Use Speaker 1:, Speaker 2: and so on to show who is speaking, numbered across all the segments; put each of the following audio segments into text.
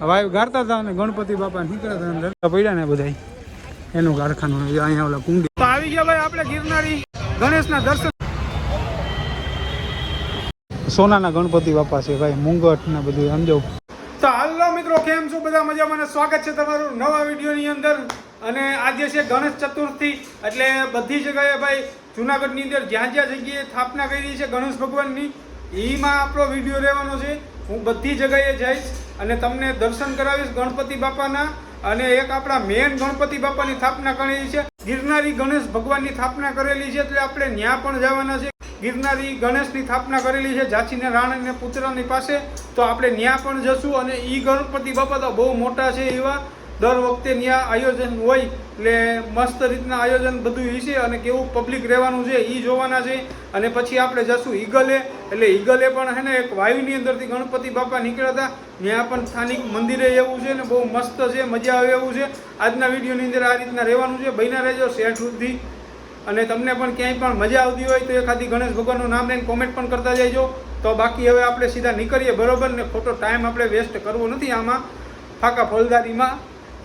Speaker 1: વાયુ ગારતા હતા અને ગણપતિ બાપા નીકળ્યા હતા અંદર. પડ્યા ને બધા એનું કારખાનું અહીંયા ઓલા કુંડી. આવી ગયા ભાઈ આપણે ગિરનારી ગણેશના દર્શન. સોનાના ગણપતિ બાપા છે ભાઈ, મુંગટ ને બધું સમજો તો હાલો મિત્રો, કેમ છો બધા? મજામાં અને સ્વાગત છે તમારું નવા વિડીયોની અંદર. અને આજે છે ગણેશ ચતુર્થી, એટલે બધી જગ્યાએ ભાઈ જુનાગઢની અંદર જ્યાં જ્યાં જગ્યાએ સ્થાપના કરી છે ગણેશ ભગવાનની એમાં આપણો વીડિયો રહેવાનો છે. હું બધી જગ્યાએ જઈશ અને તમને દર્શન કરાવીશ ગણપતિ બાપાના અને એક આપણા મેન ગણપતિ બાપાની સ્થાપના કરેલી છે. ગિરનારી ગણેશ ભગવાનની સ્થાપના કરેલી છે એટલે આપણે ત્યાં પણ જવાના છે. ગિરનારી ગણેશની સ્થાપના કરેલી છે ઝાંસીને રાણ પુત્રની પાસે. તો આપણે ત્યાં પણ જશું અને એ ગણપતિ બાપા તો બહુ મોટા છે એવા. દર વખતે ત્યાં આયોજન હોય, એટલે મસ્ત રીતના આયોજન બધું હશે અને કેવું પબ્લિક રહેવાનું છે એ જોવાના છે. અને પછી આપણે જશું ઈગલે, એટલે ઈગલે પણ હે ને એક વાયુની અંદરથી ગણપતિ બાપા નીકળ્યા હતા. ત્યાં પણ સ્થાનિક મંદિરે એવું છે ને બહુ મસ્ત છે, મજા આવે એવું છે. આજના વિડીયોની અંદર આ રીતના રહેવાનું છે. બહીના રહેજો શેર સુધી. અને તમને પણ ક્યાંય પણ મજા આવતી હોય તો એખાદી ગણેશ ભગવાનનું નામ લઈને કોમેન્ટ પણ કરતા જઈજો તો બાકી હવે આપણે સીધા નીકળીએ બરાબર ને ખોટો ટાઈમ આપણે વેસ્ટ કરવો નથી આમાં. ફાકા ફળદારીમાં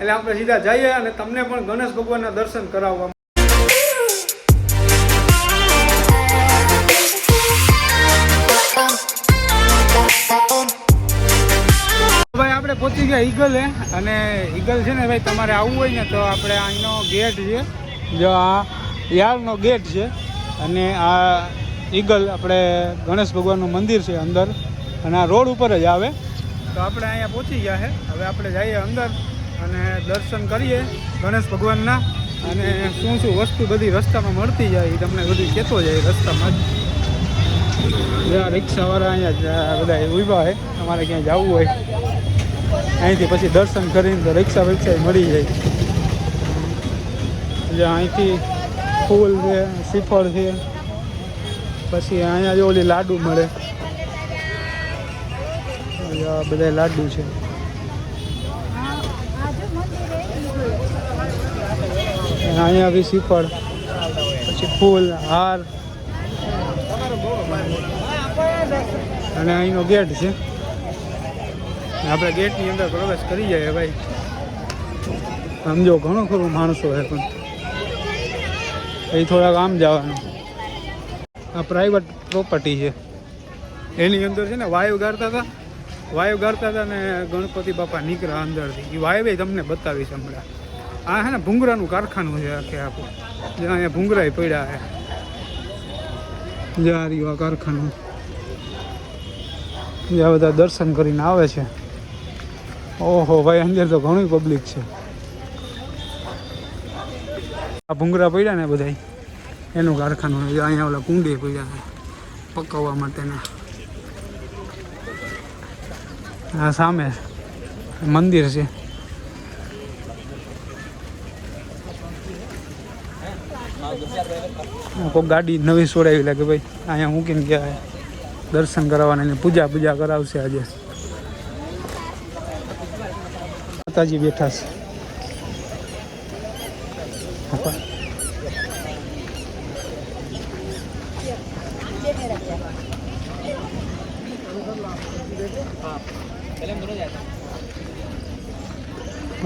Speaker 1: એટલે આપણે સીધા જઈએ અને તમને પણ ગણેશ ભગવાનના દર્શન કરાવવા ભાઈ, આપણે પહોંચી ગયા ઈગલે અને ઈગલ છે ને ભાઈ, તમારે આવવું હોય ને તો આપણે અહીંનો ગેટ છે, જો આ યાળનો ગેટ છે અને આ ઈગલ આપણે ગણેશ ભગવાનનું મંદિર છે અંદર અને આ રોડ ઉપર જ આવે. તો આપણે અહીંયા પહોંચી ગયા છે હવે આપણે જઈએ અંદર. અને દર્શન કરીએ ગણેશ ભગવાનના. અને શું શું વસ્તુ બધી રસ્તામાં મળતી જાય એ તમને બધું કહેતો જાય રસ્તામાં જ. રિક્ષાવાળા અહીંયા બધા ઊભા હોય, તમારે ક્યાંય જવું હોય. અહીંથી પછી દર્શન કરીને તો રિક્ષા વિક્ષા મળી જાય. એટલે અહીંથી ફૂલ છે શ્રીફળ છે. પછી અહીંયા જો ઓલી લાડુ મળે. બધા લાડુ છે. અહીંયા બી શ્રીફળ પછી ફૂલ, હાર. અને અહીંનો ગેટ છે. આપણે ગેટની અંદર પ્રવેશ કરી જઈએ ભાઈ. સમજો ઘણો ખરું માણસો છે પણ. એ થોડાક આમ જવાનું. આ પ્રાઇવેટ પ્રોપર્ટી છે. એની અંદર છે ને વાયુ ગારતા હતા. વાયુ ગાળતા હતા ને ગણપતિ બાપા નીકળ્યા અંદરથી. એ વાયુ તમને બતાવીશ હમણાં. આ છે ને ભૂંગરાનું કારખાનું છે આખે આખું. જ્યાં અહીંયા ભૂંગરાય પડ્યા છે રહ્યું આ કારખાનું. જ્યાં બધા દર્શન કરીને આવે છે. ઓહો, ભાઈ, અંદર તો ઘણી પબ્લિક છે. આ ભૂંગરા પડ્યા ને બધા એનું કારખાનું અહીંયા ઓલા કુંડી પડ્યા છે. પકવવા માટેના. આ સામે મંદિર છે. કોઈ ગાડી નવી સોડાવી લાગે ભાઈ, અહીંયા મૂકીને ગયા? દર્શન કરાવવાના ને પૂજા પૂજા કરાવશે આજે. માતાજી બેઠા છે.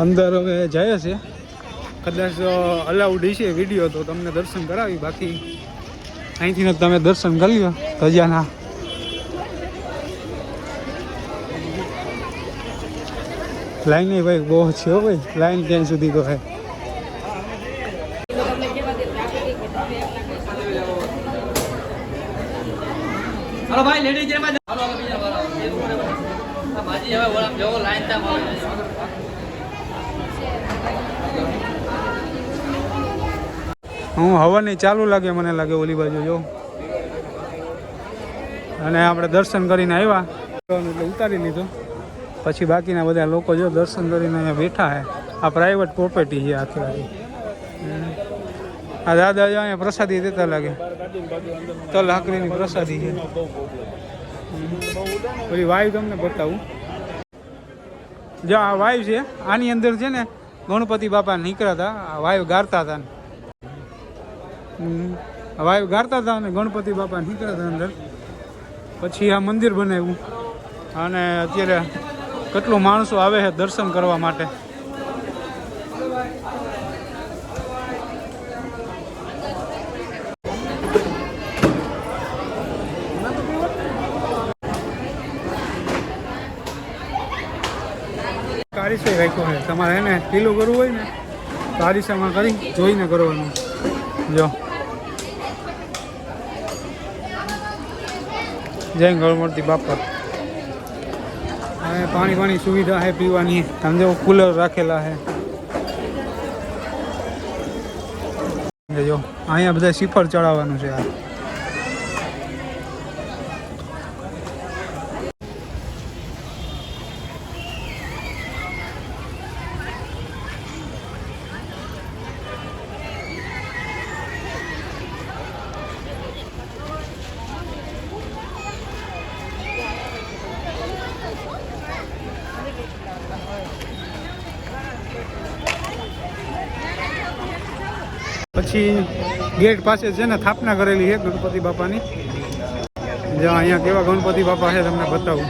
Speaker 1: અંદર હવે જાય છે. કદાચ અલાઉડ છે વીડિયો તો તમને દર્શન કરાવી. બાકી અહીંથી તમે દર્શન કરી લો, ધજાના. લાઈન ભાઈ બહુ છે હો ભાઈ. લાઈન ક્યાં સુધી તો હે
Speaker 2: ભાઈ લેડીઝ ત્યાં
Speaker 1: હું હવાની ચાલુ લાગે, મને લાગે ઓલી બાજુ, જો. અને આપણે દર્શન કરીને આવ્યા. એટલે ઉતારી લીધો. પછી બાકીના બધા લોકો જો દર્શન કરીને અહીંયા બેઠા છે આ પ્રાઇવેટ પ્રોપર્ટી છે આખી આખી આ દાદા જો અહીંયા પ્રસાદી દેતા લાગે. તલ હાકરીની પ્રસાદી છે. પછી વાયુ તમને બતાવું. જો આ વાયુ છે, આની અંદર છે ને ગણપતિ બાપા નીકળ્યા હતા, આ વાયુ ગારતા હતા ને. વાયુ ગારતા હતા અને ગણપતિ બાપા નીકળ્યા હતા અંદર. પછી આ મંદિર બનાવ્યું. અને અત્યારે કેટલું માણસો આવે છે દર્શન કરવા માટે. કારીસો રાખ્યો છે. તમારે એને પીલું કરવું હોય ને, તો કરી, જોઈને કરવાનું. જો. જય ગણમૂર્તિ બાપા અને પાણી પાણી સુવિધા છે પીવાની. તમે કુલર રાખેલા છે. જો, અહીંયા બધા સિફર ચડાવવાનું છે આ. પછી ગેટ પાસે છે ને સ્થાપના કરેલી છે ગણપતિ બાપાની. જો અહીંયા કેવા ગણપતિ બાપા છે તમને બતાવું.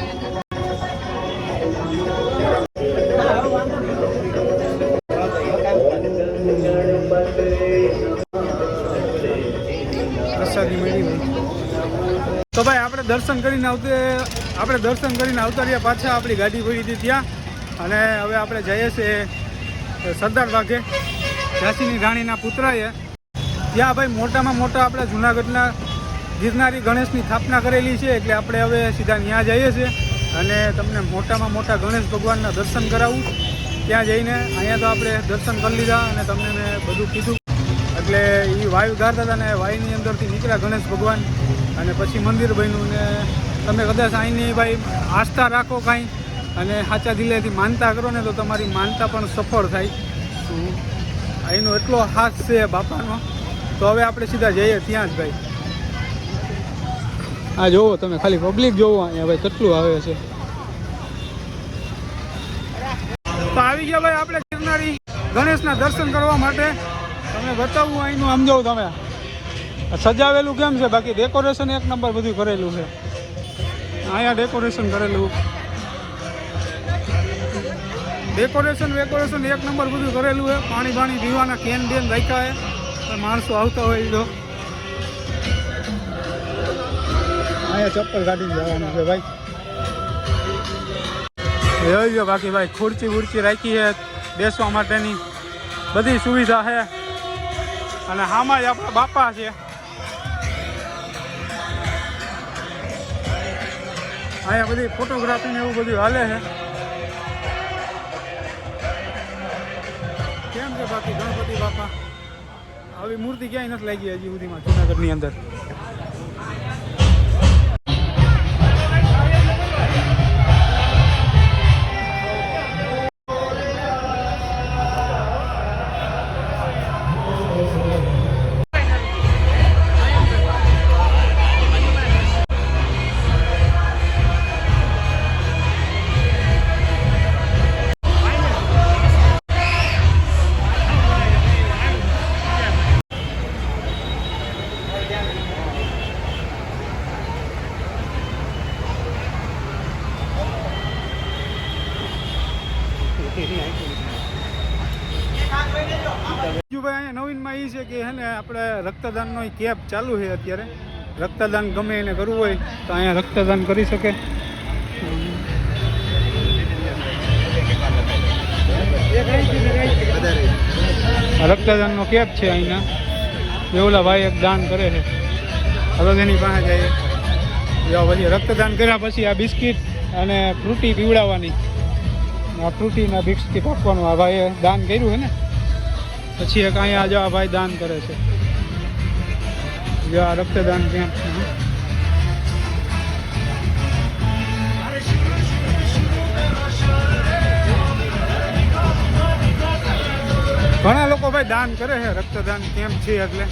Speaker 1: તો ભાઈ, આપણે દર્શન કરીને આવતે, આપણે દર્શન કરીને આવતા રહ્યા પાછા આપણી ગાડી ભરી હતી ત્યાં. અને હવે આપણે જઈએ છીએ સરદાર વાઘે ઝાંસીની રાણીના પુત્રાએ. ત્યાં ભાઈ મોટામાં મોટા આપણા જુનાગઢના ગિરનારી ગણેશની સ્થાપના કરેલી છે, એટલે આપણે હવે સીધા ત્યાં જઈએ છીએ અને તમને મોટામાં મોટા ગણેશ ભગવાનના દર્શન કરાવું. ત્યાં જઈને અહીંયા તો આપણે દર્શન કરી લીધા અને તમને મેં બધું કીધું. એટલે એ વાયુ ગાતા હતા ને વાયુની અંદરથી નીકળ્યા ગણેશ ભગવાન અને પછી મંદિર બન્યું ને તમે કદાચ અહીંની ભાઈ આસ્થા રાખો કાંઈ અને સાચા દિલેથી માનતા કરો ને તો તમારી માનતા પણ સફળ થાય. એનો એટલો હાથ છે બાપાનો. તો હવે આપણે સીધા જઈએ ત્યાં જ ભાઈ. આ જોવો તમે, ખાલી પબ્લિક જોવો અહીંયા ભાઈ, કેટલું આવે છે. તો આવી ગયા ભાઈ આપણે ગિરનારી ગણેશના દર્શન કરવા માટે. તમને બતાવું, અહીંનું આમ જોવું તમે સજાવેલું કેમ છે? બાકી ડેકોરેશન એક નંબર બધું કરેલું છે. અહીંયા ડેકોરેશન કરેલું. ડેકોરેશન વેકોરેશન એક નંબર બધું કરેલું છે. પાણી પાણી પીવાના કેન બેન રાખ્યા છે. માણસો આવતા હોય તો અહીંયા ચપ્પલ કાઢીને જવાનું છે ભાઈ. જોઈ બાકી ભાઈ, ખુરચી બુરચી રાખી છે. બેસવા માટેની બધી સુવિધા છે. અને હામાં જ આપણા બાપા છે. અહીંયા બધી ફોટોગ્રાફી ને એવું બધું હાલે છે. કેમ છે બાકી ગણપતિ બાપા? આવી મૂર્તિ ક્યાંય નથી લાગી હજી સુધીમાં જુનાગઢની અંદર. છે કે હે ને આપણે રક્તદાનનો કેમ્પ ચાલુ છે અત્યારે. રક્તદાન ગમે એને કરવું હોય તો અહીંયા રક્તદાન કરી શકે. રક્તદાનનો કેમ્પ છે અહીંના. એવલા ભાઈ એક દાન કરે છે. હવે એની પાસે જઈએ પછી રક્તદાન કર્યા પછી આ બિસ્કિટ અને ફ્રૂટી પીવડાવવાની. આ ફ્રૂટીના બિસ્કિટ આપવાનું. આ ભાઈએ દાન કર્યું છે ને? પછી એક અહીંયા જો આ ભાઈ દાન કરે છે. જો આ રક્તદાન કેમ્પ ઘણા લોકો ભાઈ દાન કરે છે, રક્તદાન કેમ્પ છે એટલે?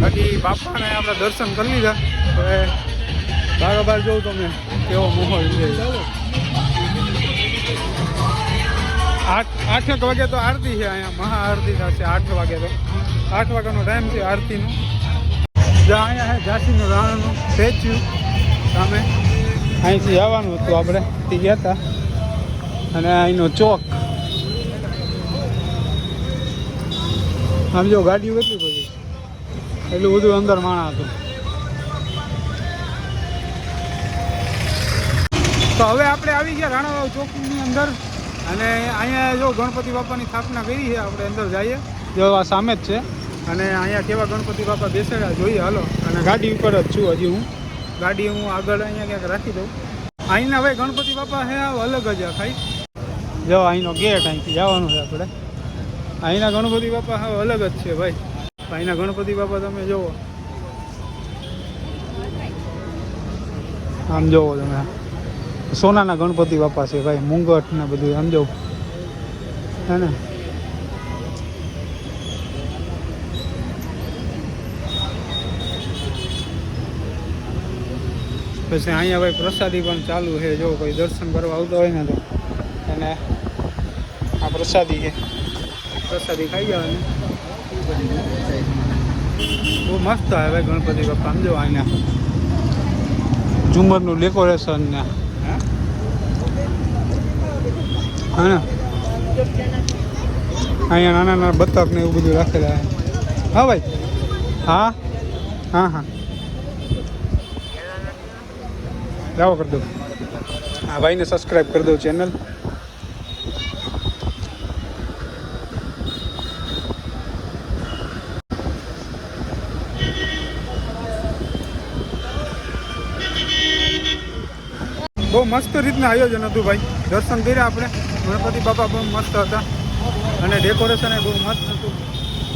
Speaker 1: બાકી બાપાને આપણે દર્શન કરી લીધા. હવે બારોબાર જોઉં તમે કેવો માહોલ છે. આઠ આઠેક વાગે તો આરતી છે અહીંયા, મહાઆરતી થશે આઠ વાગે તો. આઠ વાગ્યાનો ટાઈમ છે આરતીનો. જ્યાં અહીંયા છે ઝાંસીનું રાણાનું સ્ટેચ્યુ સામે. અહીંથી આવવાનું હતું આપણે તે ગયા હતા. અને અહીંનો ચોક. આમ જો ગાડીઓ કેટલી એટલું બધું અંદર માણા હતું. તો હવે આપણે આવી ગયા રાણાવાવ ચોકની અંદર. અને અહીંયા જો ગણપતિ બાપાની સ્થાપના કરી છે, આપણે અંદર જઈએ. જો આ સામે જ છે. અને અહીંયા કેવા ગણપતિ બાપા બેસેડા જોઈએ, હાલો. અને ગાડી ઉપર જ છું હજી હું. ગાડી હું આગળ અહીંયા ક્યાંક રાખી દઉં. અહીંના ભાઈ ગણપતિ બાપા છે અલગ જ ખાઈ જો અહીંનો ગેટ અહીંથી જવાનું છે આપણે. અહીંના ગણપતિ બાપા હવે અલગ જ છે ભાઈ. અહીંના ગણપતિ બાપા તમે જુઓ આમ જુઓ તમે. સોનાના ગણપતિ બાપા છે ભાઈ, મુંગટ ને બધું આમ જવું હે ને? પછી અહીંયા ભાઈ પ્રસાદી પણ ચાલુ છે, જો કોઈ દર્શન કરવા આવતો હોય ને તો. એને આ પ્રસાદી છે. પ્રસાદી ખાઈ જવાની. બહુ મસ્ત આવે ભાઈ ગણપતિ બાપા, સમજો અહીંયા. ઝુમરનું ડેકોરેશન ને. હા અહીંયા નાના નાના બતક ને એવું બધું રાખેલા હા ભાઈ? હા? હા હા. લાવો કરી દો. હા ભાઈને સબસ્ક્રાઈબ કરી દો ચેનલ બહુ મસ્ત રીતના આયોજન હતું ભાઈ. દર્શન કર્યા આપણે. ગણપતિ બાપા બહુ મસ્ત હતા. અને ડેકોરેશન એ બહુ મસ્ત હતું.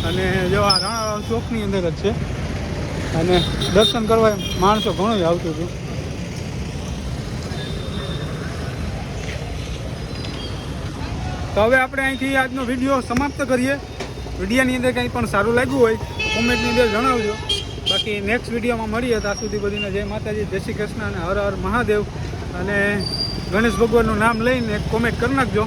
Speaker 1: અને જો આ રાણા ચોકની અંદર જ છે. અને દર્શન કરવા માણસો ઘણું જ આવતું હતું. તો હવે આપણે અહીંથી આજનો વીડિયો સમાપ્ત કરીએ. વિડીયાની અંદર કંઈ પણ સારું લાગ્યું હોય, કોમેન્ટની અંદર જણાવજો. બાકી નેક્સ્ટ વિડીયોમાં મળીએ ત્યાં સુધી બધીને જય માતાજી, જય શ્રી કૃષ્ણ અને હર હર મહાદેવ. અને ગણેશ ભગવાનનું નામ લઈને કોમેન્ટ કરી નાખજો.